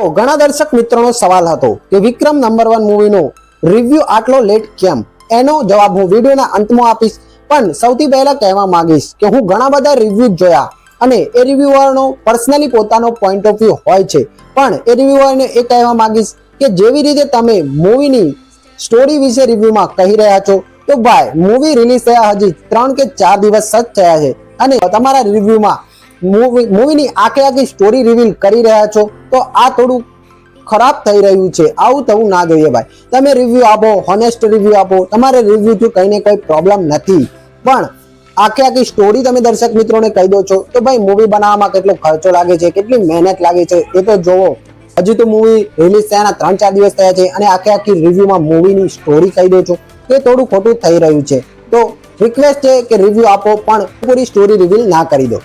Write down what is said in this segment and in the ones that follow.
તો ઘણા દર્શક મિત્રોનો સવાલ હતો કે વિક્રમ નંબર વન મૂવીનો રિવ્યુ આટલો લેટ કેમ? એનો જવાબ હું વિડીયોના અંતમાં આપીશ. પણ સૌથી પહેલા કહેવા માંગીશ કે હું ઘણા બધા રિવ્યુ જોયા અને એ રિવ્યુઅરનો પર્સનલી પોતાનો પોઈન્ટ ઓફ વ્યૂ હોય છે. પણ એ રિવ્યુઅરને એ કહેવા માંગીશ કે જેવી રીતે તમે મૂવીની સ્ટોરી વિશે રિવ્યુમાં કહી રહ્યા છો, તો ભાઈ મૂવી રિલીઝ થયા હજી ત્રણ કે ચાર દિવસ જ થયા છે અને તમારા રિવ્યુમાં મૂવીની આખે આખી સ્ટોરી રિવીલ કરી રહ્યા છો, તો આ થોડું ખરાબ થઈ રહ્યું છે. આવું થવું ના જોઈએ ભાઈ. તમે રિવ્યૂ આપો હોનેસ્ટ રિવ્યૂ આપો. તમારે રિવ્યુથી કંઈને કોઈ પ્રોબ્લેમ નથી. પણ આખે આખી સ્ટોરી તમે દર્શક મિત્રોને કહી દો છો, તો ભાઈ મૂવી બનાવવામાં કેટલો ખર્ચો લાગે છે, કેટલી મહેનત લાગે છે, એ તો જોવો. હજી તો મૂવી રિલીઝ થયાના ત્રણ ચાર દિવસ થયા છે, અને આખે આખી રિવ્યૂમાં મૂવીની સ્ટોરી કહી દો છો. એ થોડું ખોટું થઈ રહ્યું છે. તો રિક્વેસ્ટ છે કે રિવ્યૂ આપો, પણ પૂરી સ્ટોરી રિવીલ ના કરી દો.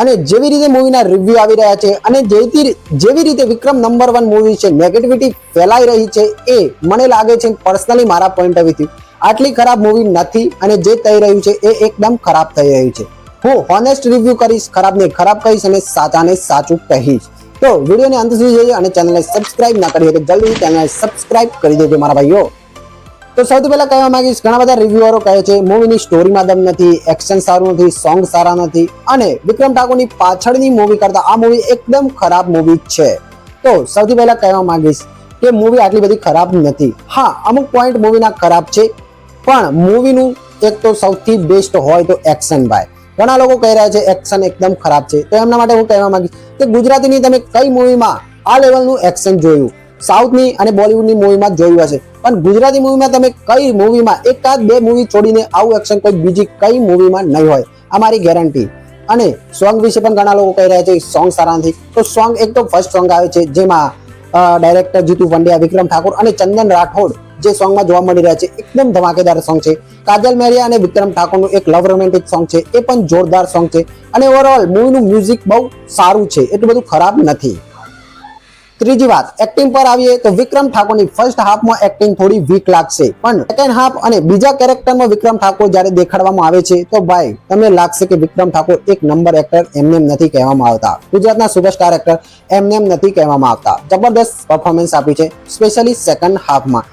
અને જેવી રીતે મૂવીના રિવ્યુ આવી રહ્યા છે અને જેથી જેવી રીતે વિક્રમ નંબર વન મૂવી છે નેગેટિવિટી ફેલાઈ રહી છે એ મને લાગે છે પર્સનલી મારા પોઈન્ટ ઓફ વ્યૂથી આટલી ખરાબ મૂવી નથી અને જે થઈ રહ્યું છે એ એકદમ ખરાબ થઈ રહ્યું છે. હું હોનેસ્ટ રિવ્યુ કરીશ, ખરાબને ખરાબ કહીશ અને સાચાને સાચું કહીશ. તો વિડીયોને અંત સુધી જોઈએ અને ચેનલને સબસ્ક્રાઇબ ના કરી હોય તો જલ્દી ચેનલને સબસ્ક્રાઇબ કરી દેજો મારા ભાઈઓ. તો સૌથી પહેલા કહેવા માંગીશ, ઘણા બધા રિવ્યુઅરો કહે છે મૂવીની સ્ટોરીમાં દમ નથી એક્શન સારું નથી સોંગ સારા નથી. અને વિક્રમ ઠાકોરની પાછળની મૂવી કરતા આ મૂવી એકદમ ખરાબ મૂવી છે. તો સૌથી પહેલા કહેવા માંગીશ કે મૂવી આટલી બધી ખરાબ નથી. હા, અમુક પોઈન્ટ મૂવીના ખરાબ છે, પણ મૂવીનું એક તો સૌથી બેસ્ટ હોય તો એક્શન ભાઈ. ઘણા લોકો કહી રહ્યા છે એક્શન એકદમ ખરાબ છે. તો એમના માટે હું કહેવા માંગીશ કે ગુજરાતીની તમે કઈ મૂવીમાં આ લેવલનું એક્શન જોયું? સાઉથની અને બોલિવૂડની મૂવીમાં જોયું હશે. પણ ગુજરાતી મૂવીમાં તમે કઈ મૂવીમાં એકાદ બે મૂવી છોડીને આવું એક્શન કોઈ બીજી કઈ મૂવીમાં નહીં હોય, અમારી ગેરંટી અને સોંગ વિશે પણ ઘણા લોકો કહી રહ્યા છે સોંગ સારા નથી તો સોંગ એક તો ફર્સ્ટ સોંગ આવે છે, જેમાં ડાયરેક્ટર જીતુ પંડ્યા, વિક્રમ ઠાકોર અને ચંદન રાઠોડ જે સોંગમાં જોવા મળી રહ્યા છે, એકદમ ધમાકેદાર સોંગ છે. કાજલ મેરિયા અને વિક્રમ ઠાકોરનું એક લવ રોમેન્ટિક સોંગ છે, એ પણ જોરદાર સોંગ છે. અને ઓવરઓલ મૂવીનું મ્યુઝિક બહુ સારું છે, એટલું બધું ખરાબ નથી. ત્રીજી વાત એક્ટિંગ પર આવીએ તો વિક્રમ ઠાકોરની ફર્સ્ટ હાફમાં એક્ટિંગ થોડી વીક લાગશે. પણ સેકન્ડ હાફ અને બીજા કેરેક્ટરમાં વિક્રમ ઠાકોર જ્યારે દેખાડવામાં આવે છે, તો ભાઈ, તમને લાગશે કે વિક્રમ ઠાકોર એક નંબર એક્ટર એમને નથી કહેવામાં આવતા. ગુજરાતના સુપરસ્ટાર એક્ટર એમને નથી કહેવામાં આવતા. જબરદસ્ત પરફોર્મન્સ આપી છે સ્પેશિયલી સેકન્ડ હાફમાં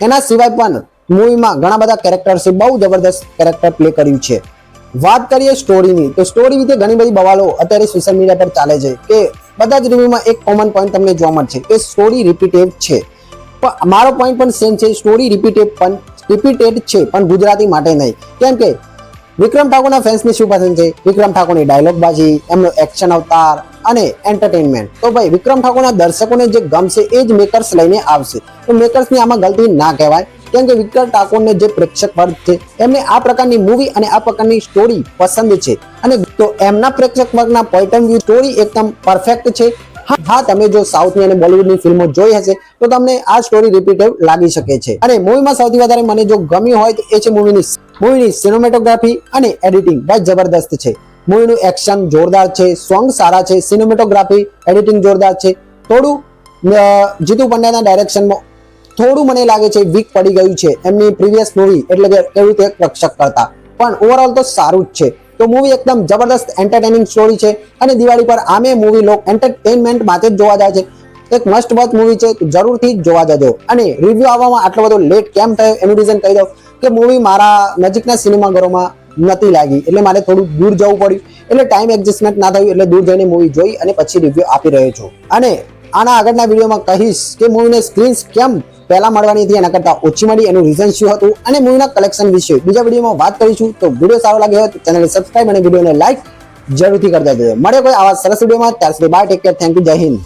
એના સિવાય પણ મૂવીમાં ઘણા બધા કેરેક્ટર્સે બહુ જબરદસ્ત કેરેક્ટર પ્લે કર્યું છે. વાત કરીએ સ્ટોરીની તો સ્ટોરી વિશે ઘણી બધી બવાલો અત્યારે સોશિયલ મીડિયા પર ચાલે છે કે બધા જ રિવ્યુમાં એક કોમન પોઈન્ટ તમને જોવા મળશે કે સ્ટોરી રિપીટેડ છે. પણ મારો પોઈન્ટ પણ સેમ છે સ્ટોરી રિપીટેડ પણ રિપીટેડ છે, પણ ગુજરાતી માટે નહીં. કેમ કે વિક્રમ ઠાકોરના ફેન્સને શું પસંદ છે? વિક્રમ ઠાકોરની ડાયલોગ બાજી, એમનો એક્શન અવતાર અને એન્ટરટેનમેન્ટ તો ભાઈ વિક્રમ ઠાકોરના દર્શકોને જે ગમશે એ જ મેકર્સ લઈને આવશે. તો મેકર્સની આમાં ગલતી ના કહેવાય. કેમ કે વિક્ટર ટાકોરને જે પ્રેક્ષક વર્ગ છે, એમને આ પ્રકારની મૂવી અને આ પ્રકારની સ્ટોરી પસંદ છે. અને તો એમના પ્રેક્ષક વર્ગના પોઈન્ટ ઓફ વ્યૂ સ્ટોરી એકદમ પરફેક્ટ છે. હા તમે જો સાઉથની અને બોલિવૂડની ફિલ્મો જોઈ હશે, તો તમને આ સ્ટોરી રિપીટેડ લાગી શકે છે. અને મૂવીમાં સૌથી વધારે મને જો ગમ્યું હોય તો એ છે મૂવીની મૂવીની સિનેમેટોગ્રાફી અને એડિટિંગ બહુ જબરદસ્ત છે. મૂવીનું એક્શન જોરદાર છે સોંગ સારા છે સિનેમેટોગ્રાફી એડિટિંગ જોરદાર છે. થોડું જીતુ પંડ્યાના ડાયરેક્શનમાં થોડું મને લાગે છે વીક પડી ગયું છે. એમની પ્રીવિયસ મૂવી એટલે કે એવું તે રક્ષક કરતા. પણ ઓવરઓલ તો સારું જ છે. તો મૂવી એકદમ જબરદસ્ત એન્ટરટેનિંગ સ્ટોરી છે અને દિવાળી પર આમે મૂવી લોક એન્ટરટેનમેન્ટ માટે જ જોવા જાય છે. એક મસ્ટ વોચ મૂવી છે તો જરૂરથી જોવા જજો. અને રિવ્યુ આવવામાં આટલો બધો લેટ કેમ થયો એનું રીઝન કહી દઉં કે મૂવી મારા નજીકના સિનેમાઘરોમાં નથી લાગી. એટલે મારે થોડું દૂર જવું પડ્યું. એટલે ટાઈમ એડજસ્ટમેન્ટ ના થયું એટલે દૂર જઈને મૂવી જોઈ અને પછી રિવ્યુ આપી રહ્યો છું. અને આના આગળના વિડીયોમાં કહીશ કે મૂવીને સ્ક્રીન્સ કેમ પહેલા મળવાની હતી એના કરતાં ઓછી મળી એનું રીઝન શું હતું અને મૂવીના કલેક્શન વિશે બીજા વિડીયોમાં વાત કરીશું. તો વીડિયો સારો લાગ્યો હોય તો ચેનલને સબસ્ક્રાઈબ અને વિડીયોને લાઈક જરૂરથી કરતા જજો. મળે કોઈ આવા સરસ વિડીયોમાં. ત્યાર સુધી bye take care thank you Jai Hind.